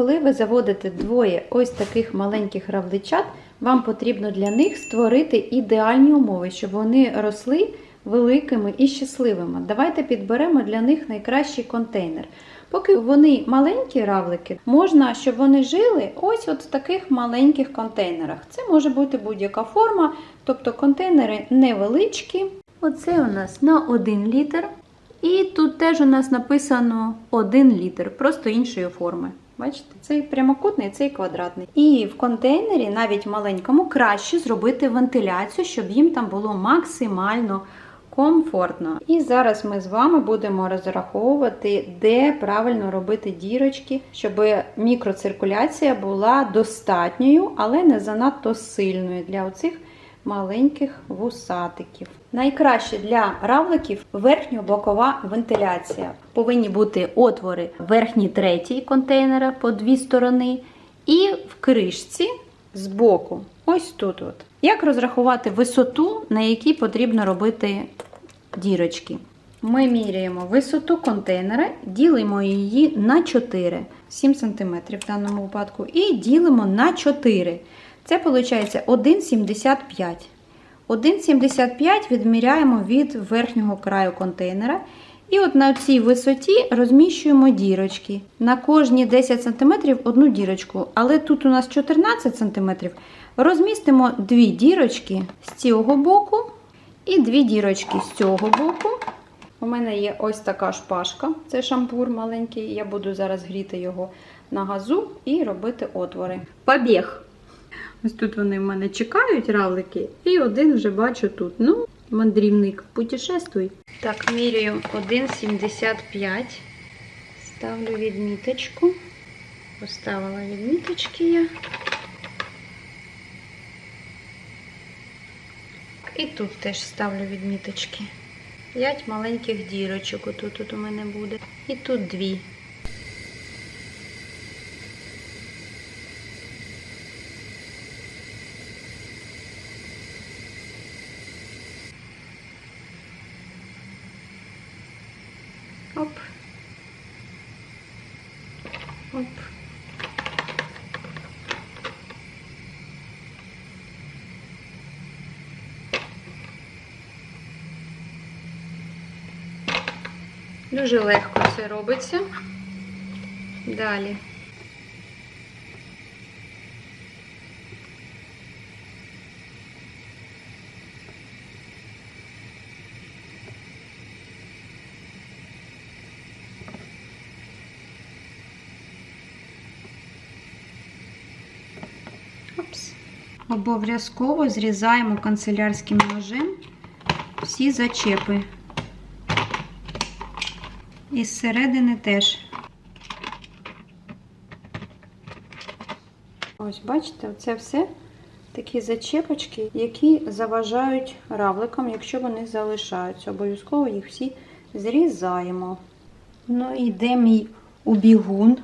Коли ви заводите двоє ось таких маленьких равличат, вам потрібно для них створити ідеальні умови, щоб вони росли великими і щасливими. Давайте підберемо для них найкращий контейнер. Поки вони маленькі равлики, можна, щоб вони жили ось от в таких маленьких контейнерах. Це може бути будь-яка форма, тобто контейнери невеличкі. Оце у нас на 1 літр. І тут теж у нас написано 1 літр, просто іншої форми. Бачите, цей прямокутний, цей квадратний. І в контейнері, навіть маленькому, краще зробити вентиляцію, щоб їм там було максимально комфортно. І зараз ми з вами будемо розраховувати, де правильно робити дірочки, щоб мікроциркуляція була достатньою, але не занадто сильною для оцих маленьких вусатиків. Найкраще для равликів верхньо-бокова вентиляція. Повинні бути отвори верхній третій контейнера по дві сторони, і в кришці з боку. Ось тут. От. Як розрахувати висоту, на якій потрібно робити дірочки? Ми міряємо висоту контейнера, ділимо її на 4, 7 см в даному випадку, і ділимо на 4. Це виходить 1,75. 1,75 відміряємо від верхнього краю контейнера. І от на цій висоті розміщуємо дірочки. На кожні 10 см одну дірочку. Але тут у нас 14 см. Розмістимо дві дірочки з цього боку і дві дірочки з цього боку. У мене є ось така шпажка, це шампур маленький. Я буду зараз гріти його на газу і робити отвори. Побіг! Ось тут вони в мене чекають, равлики, і один вже бачу тут. Ну, мандрівник, путешествуй. Так, міряю 1,75. Ставлю відміточку. Поставила відміточки я. І тут теж ставлю відміточки. 5 маленьких дірочок. Отут тут у мене буде. І тут дві. Оп. Оп. Дуже легко це робиться. Далі. Обов'язково зрізаємо канцелярським ножем всі зачепи. І зсередини теж. Ось, бачите, це все такі зачепочки, які заважають равликам, якщо вони залишаються. Обов'язково їх всі зрізаємо. Ну і де мій убігун?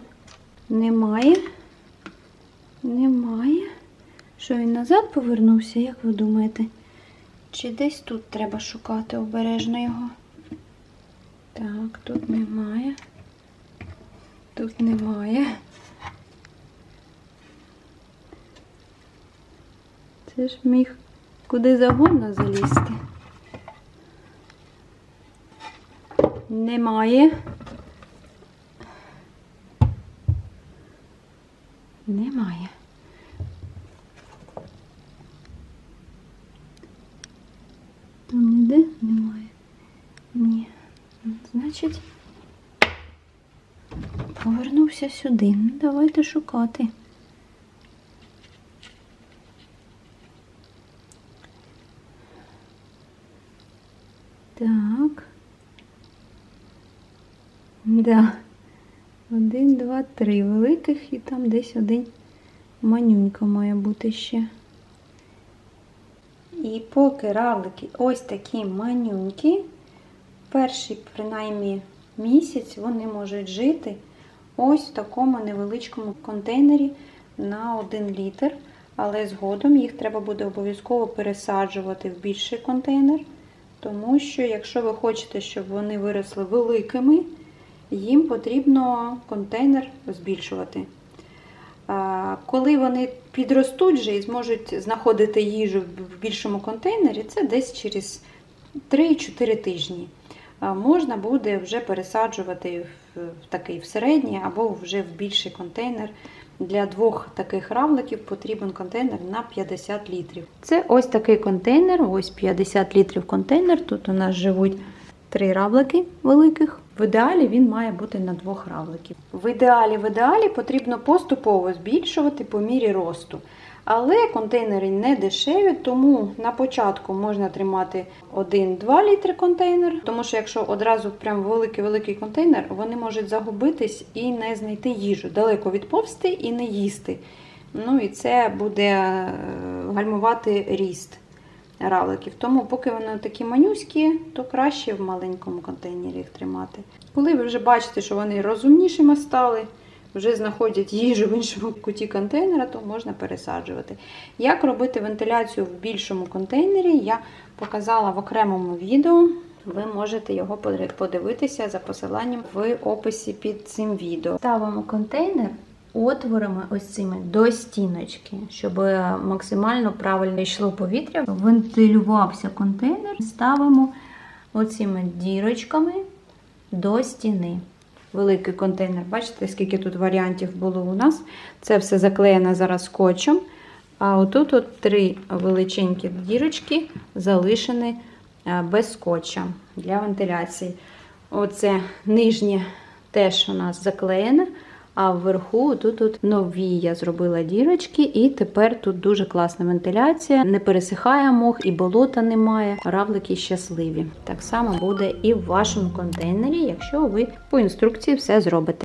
Немає. Немає. Що він назад повернувся, як ви думаєте? Чи десь тут треба шукати обережно його? Так, тут немає. Тут немає. Це ж міг куди загодно залізти. Немає. Немає. Там ніде немає. Ні. Значить, повернувся сюди. Давайте шукати. Так. Да. Один, два, три великих і там десь один манюнька має бути ще. І поки равлики ось такі манюнькі, перший, принаймні, місяць вони можуть жити ось в такому невеличкому контейнері на 1 літр. Але згодом їх треба буде обов'язково пересаджувати в більший контейнер. Тому що, якщо ви хочете, щоб вони виросли великими, їм потрібно контейнер збільшувати. Коли вони підростуть вже і зможуть знаходити їжу в більшому контейнері, це десь через 3-4 тижні. Можна буде вже пересаджувати в такий в середній або вже в більший контейнер. Для двох таких равликів потрібен контейнер на 50 літрів. Це ось такий контейнер, ось 50 літрів контейнер. Тут у нас живуть три равлики великих. В ідеалі він має бути на двох равликів. В ідеалі, в ідеалі потрібно поступово збільшувати по мірі росту. Але контейнери не дешеві, тому на початку можна тримати 1-2 літри контейнер, тому що якщо одразу прям великий-великий контейнер, вони можуть загубитись і не знайти їжу, далеко відповсти і не їсти. Ну і це буде е, гальмувати ріст равликів. Тому, поки вони такі манюські, то краще в маленькому контейнері їх тримати. Коли ви вже бачите, що вони розумнішими стали, вже знаходять їжу в іншому куті контейнера, то можна пересаджувати. Як робити вентиляцію в більшому контейнері, я показала в окремому відео. Ви можете його подивитися за посиланням в описі під цим відео. Ставимо контейнер отворами ось цими до стіночки, щоб максимально правильно йшло повітря. Вентилювався контейнер, ставимо оцими дірочками до стіни. Великий контейнер, бачите, скільки тут варіантів було у нас. Це все заклеєно зараз скотчем. А отут от три величенькі дірочки залишені без скотча для вентиляції. Оце нижнє теж у нас заклеєне. А вверху тут, тут нові я зробила дірочки, і тепер тут дуже класна вентиляція. Не пересихає мох і болота немає. Равлики щасливі. Так само буде і в вашому контейнері, якщо ви по інструкції все зробите.